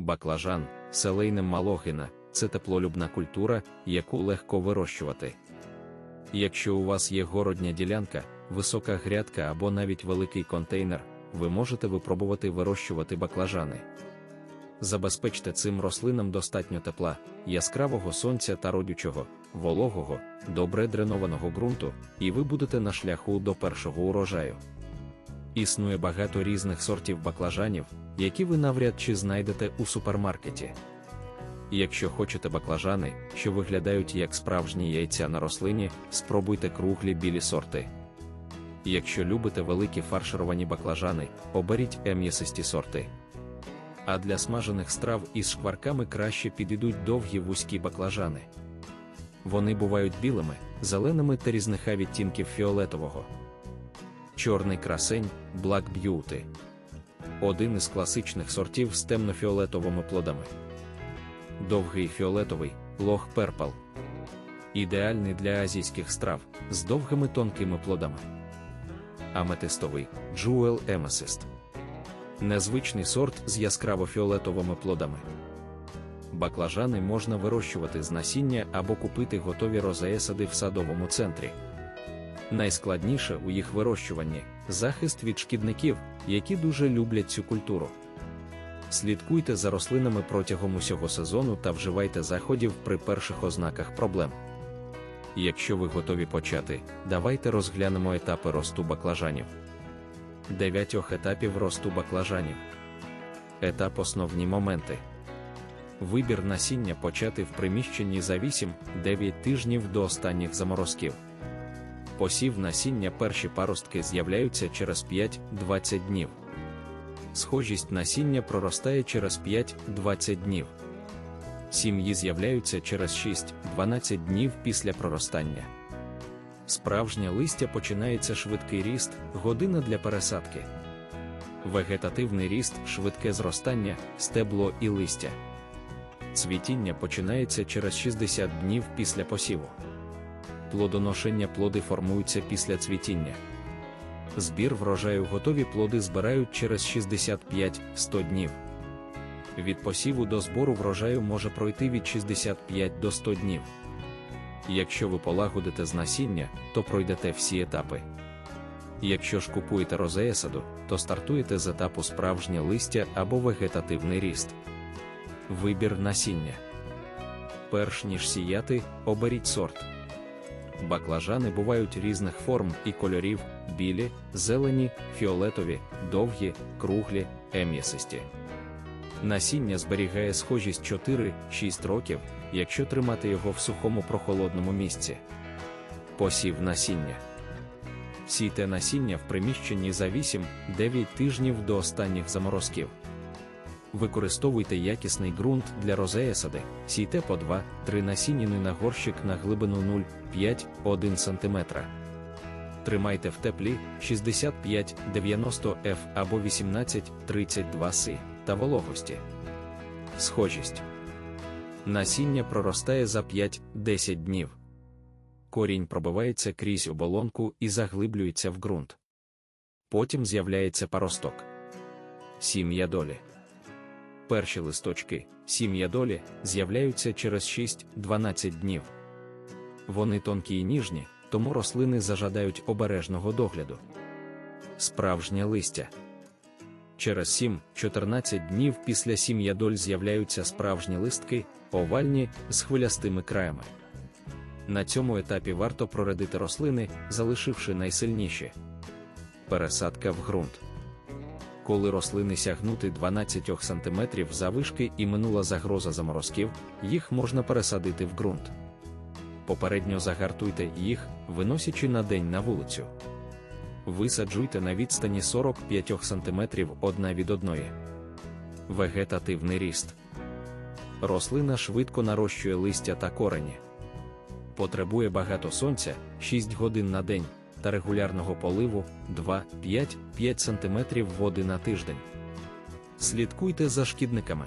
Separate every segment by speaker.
Speaker 1: Баклажан, селейнем малогина це теплолюбна культура, яку легко вирощувати. Якщо у вас є городня ділянка, висока грядка або навіть великий контейнер, ви можете випробувати вирощувати баклажани. Забезпечте цим рослинам достатньо тепла, яскравого сонця та родючого, вологого, добре дренованого ґрунту, і ви будете на шляху до першого урожаю. Існує багато різних сортів баклажанів, які ви навряд чи знайдете у супермаркеті. Якщо хочете баклажани, що виглядають як справжні яйця на рослині, спробуйте круглі білі сорти. Якщо любите великі фаршировані баклажани, оберіть ем'ясисті сорти. А для смажених страв із шкварками краще підійдуть довгі вузькі баклажани. Вони бувають білими, зеленими та різниха відтінків фіолетового. Чорний красень Black Beauty. Один із класичних сортів з темно-фіолетовими плодами. Довгий фіолетовий лох перпл. Ідеальний для азійських страв з довгими тонкими плодами. Аметистовий Jewel Amethyst. Незвичний сорт з яскраво фіолетовими плодами. Баклажани можна вирощувати з насіння або купити готові розеесади в садовому центрі. Найскладніше у їх вирощуванні захист від шкідників, які дуже люблять цю культуру. Слідкуйте за рослинами протягом усього сезону та вживайте заходів при перших ознаках проблем. Якщо ви готові почати, давайте розглянемо етапи росту баклажанів. Дев'ятьох етапів росту баклажанів. Етап основні моменти. Вибір насіння почати в приміщенні за 8-9 тижнів до останніх заморозків. Посів насіння перші паростки з'являються через 5-20 днів. Схожість насіння проростає через 5-20 днів. Сім'ї з'являються через 6-12 днів після проростання. Справжнє листя починається швидкий ріст, година для пересадки. Вегетативний ріст, швидке зростання, стебло і листя. Цвітіння починається через 60 днів після посіву. Плодоношення плоди формуються після цвітіння. Збір врожаю готові плоди збирають через 65-100 днів. Від посіву до збору врожаю може пройти від 65 до 100 днів. Якщо ви полагодите з насіння, то пройдете всі етапи. Якщо ж купуєте розеесаду, то стартуєте з етапу справжнє листя або вегетативний ріст. Вибір насіння. Перш ніж сіяти, оберіть сорт. Баклажани бувають різних форм і кольорів: білі, зелені, фіолетові, довгі, круглі, ем'ясисті. Насіння зберігає схожість 4-6 років, якщо тримати його в сухому прохолодному місці. Посів насіння. Сійте насіння в приміщенні за 8-9 тижнів до останніх заморозків. Використовуйте якісний ґрунт для розеясади, сійте по 2-3 насінніни на горщик на глибину 0,5-1 см. Тримайте в теплі 65-90 F або 18-32 С та вологості. Схожість. Насіння проростає за 5-10 днів. Корінь пробивається крізь оболонку і заглиблюється в ґрунт. Потім з'являється паросток. Сім'я долі. Перші листочки, сім'я долі, з'являються через 6-12 днів. Вони тонкі і ніжні, тому рослини зажадають обережного догляду. Справжнє листя. Через 7-14 днів після сім'ядоль з'являються справжні листки, овальні з хвилястими краями. На цьому етапі варто проредити рослини, залишивши найсильніші. Пересадка в ґрунт. Коли рослини сягнути 12 см завишки і минула загроза заморозків, їх можна пересадити в ґрунт. Попередньо загартуйте їх, виносячи на день на вулицю. Висаджуйте на відстані 45 см одна від одної. Вегетативний ріст. Рослина швидко нарощує листя та корені. Потребує багато сонця 6 годин на день та регулярного поливу 2-5-5 см води на тиждень. Слідкуйте за шкідниками.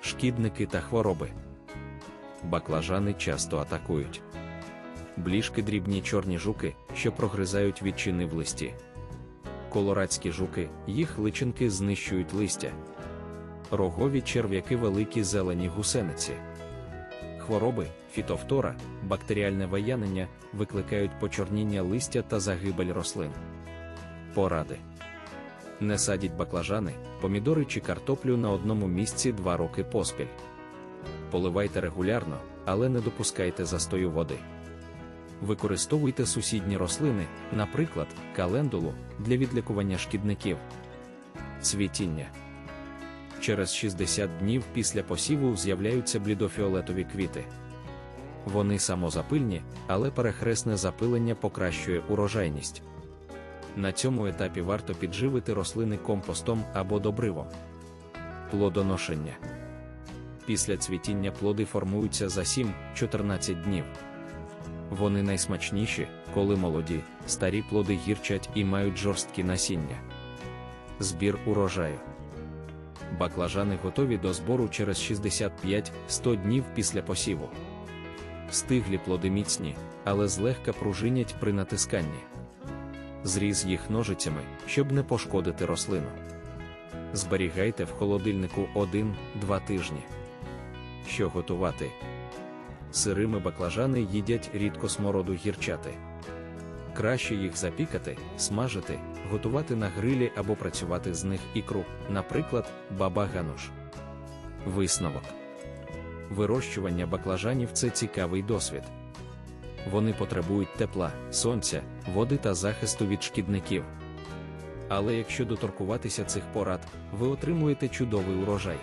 Speaker 1: Шкідники та хвороби. Баклажани часто атакують. Бліжки дрібні чорні жуки, що прогризають відчини в листі. Колорадські жуки, їх личинки знищують листя. рогові черв'яки великі зелені гусениці. Хвороби, фітофтора, бактеріальне виянення викликають почорніння листя та загибель рослин. Поради. Не садіть баклажани, помідори чи картоплю на одному місці 2 роки поспіль. Поливайте регулярно, але не допускайте застою води. Використовуйте сусідні рослини, наприклад, календулу, для відлікування шкідників. Цвітіння. Через 60 днів після посіву з'являються блідофіолетові квіти. Вони самозапильні, але перехресне запилення покращує урожайність. На цьому етапі варто підживити рослини компостом або добривом. Плодоношення. Після цвітіння плоди формуються за 7-14 днів. Вони найсмачніші, коли молоді, старі плоди гірчать і мають жорсткі насіння. Збір урожаю. Баклажани готові до збору через 65-100 днів після посіву. Стиглі плоди міцні, але злегка пружинять при натисканні. Зріз їх ножицями, щоб не пошкодити рослину. Зберігайте в холодильнику 1-2 тижні. Що готувати? Сирими баклажани їдять рідко смороду гірчати. Краще їх запікати, смажити, готувати на грилі або працювати з них ікру, наприклад, баба гануш. Висновок. Вирощування баклажанів це цікавий досвід. Вони потребують тепла, сонця, води та захисту від шкідників. Але якщо доторкуватися цих порад, ви отримуєте чудовий урожай.